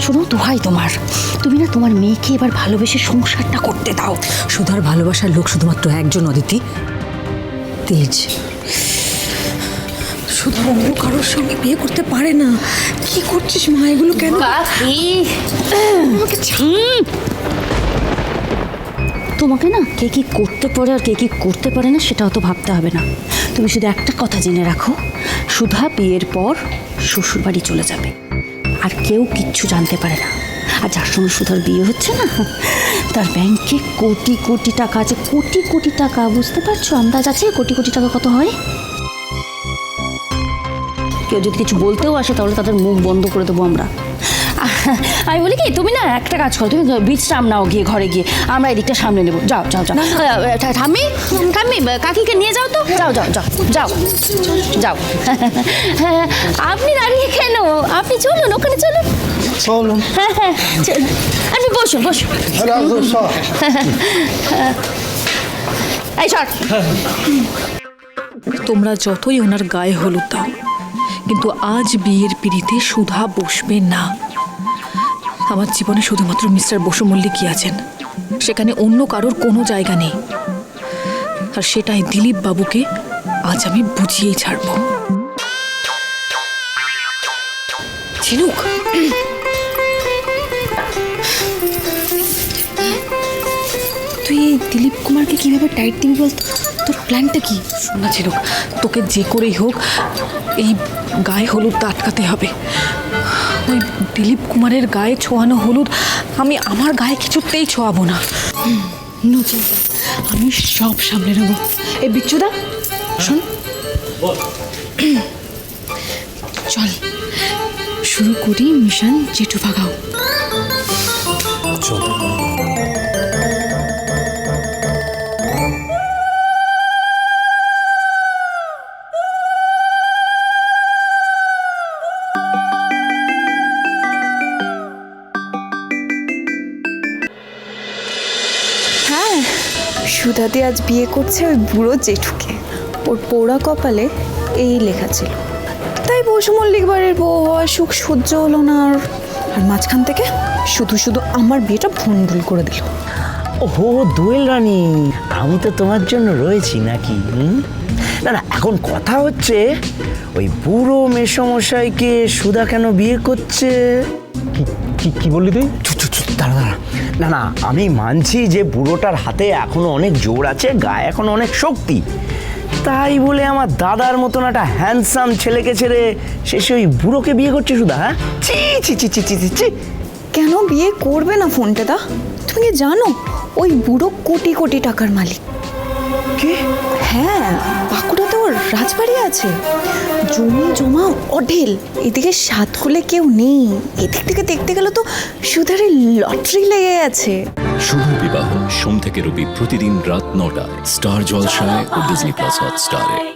শোনো দোহাই তোমার। তুমি না তোমার মেয়েকে এবার ভালোবেসে সংসারটা করতে দাও। সুধার ভালোবাসার লোক শুধুমাত্র একজন অদিতি। তেজ সুধা অন্য কারোর সঙ্গে বিয়ে করতে পারে না। কি করছিস মা এগুলো কেন? তোমাকে না কে কি করতে পারে আর কে কি করতে পারে না সেটা অত ভাবতে হবে না। তুমি শুধু একটা কথা জেনে রাখো। সুধা বিয়ের পর শ্বশুর বাড়ি চলে যাবে। আর কেউ কিচ্ছু জানতে পারে না। আর যার সঙ্গে সুধার বিয়ে হচ্ছে না, তার ব্যাংকে কোটি কোটি টাকা আছে। কোটি কোটি টাকা, বুঝতে পারছ? আন্দাজ আছে কোটি কোটি টাকা কত হয়? কেউ যদি কিছু বলতেও আসে, তাহলে তাদের মুখ বন্ধ করে দেবো আমরা। আমি বলি কি তুমি না একটা কাজ করো তুমি বিশ্রাম নাও গিয়ে ঘরে গিয়ে। আমরা এদিকটা সামনে নেব। যাও যাও যাও। ঠাম্মি ঠাম্মি কাকিকে নিয়ে যাও তো। যাও যাও যাও যাও। যাও। হ্যাঁ, আপনি দাঁড়িয়ে কেন? আপনি চলুন ওখানে চলুন। চলুন। হ্যাঁ হ্যাঁ চলুন। আপনি বসুন বসুন। এই সর। তোমরা যতই ওনার গায়ে হলুদ দাও কিন্তু আজ বিয়ের পিড়িতে সুধা বসবে না। আমার জীবনে শুধুমাত্র মিস্টার বসু মল্লিকই আছেন। সেখানে অন্য কারোর কোনো জায়গা নেই। আর সেটাই দিলীপ বাবুকে আজ আমি বুঝিয়েই ছাড়বো। ঝিনুক! তুই দিলীপ কুমারকে কীভাবে টাইট দিবি বলতো তোর প্ল্যানটা কি? শোনা ছিল তোকে যে করেই হোক, এই গায়ে হলুদটা আটকাতে হবে। ওই দিলীপ কুমারের গায়ে ছোঁয়ানো হলুদ, আমি আমার গায়ে কিছুতেই ছোঁয়াবো না। আমি সব সামলে নেব। এই বিচ্ছুদা, শোন। চল, শুরু করি মিশন জেঠু ভাগাও সুধাদি আজ বিয়ে করছে ওই বুড়ো জেঠুকে। ওর পোড়া কপালে এই লেখা ছিল। তাই বসু মল্লিক বাড়ির বউ হওয়ার সুখ সহ্য হলো না আর। আর মাঝখান থেকে শুধু শুধু আমার বিয়েটা ভুল করে দিল। ওহো দোয়েল রানী আমি তো তোমার জন্য রয়েছি নাকি না না এখন কথা হচ্ছে ওই বুড়ো মেসমশাইকে সুধা কেন বিয়ে করছে? কি কি বললি তুই? দাঁড়া দাঁড়া। না না, আমি মানছি যে বুড়োটার হাতে এখনও অনেক জোর আছে, গায়ে এখনও অনেক শক্তি। তাই বলে আমার দাদার মতন একটা হ্যান্ডসাম ছেলেকে ছেড়ে শেষে ওই বুড়োকে বিয়ে করছে সুধা হ্যাঁ? চি চি চি ছি ছি ছি। কেন বিয়ে করবে না ফোনটা দা? তুমি জানো, ওই বুড়ো কোটি কোটি টাকার মালিক। কি হ্যাঁ ওর রাজবাড়ি আছে। জমি জমা অঢেল। এদিকে সাত খুলে কেউ নেই। এদিক থেকে দেখতে গেলে তো সুধারে লটারি লেগে আছে শুভ বিবাহ সোম থেকে রবি প্রতিদিন রাত নটায়। স্টার জলসায় ও ডিজনি প্লাস হটস্টারে।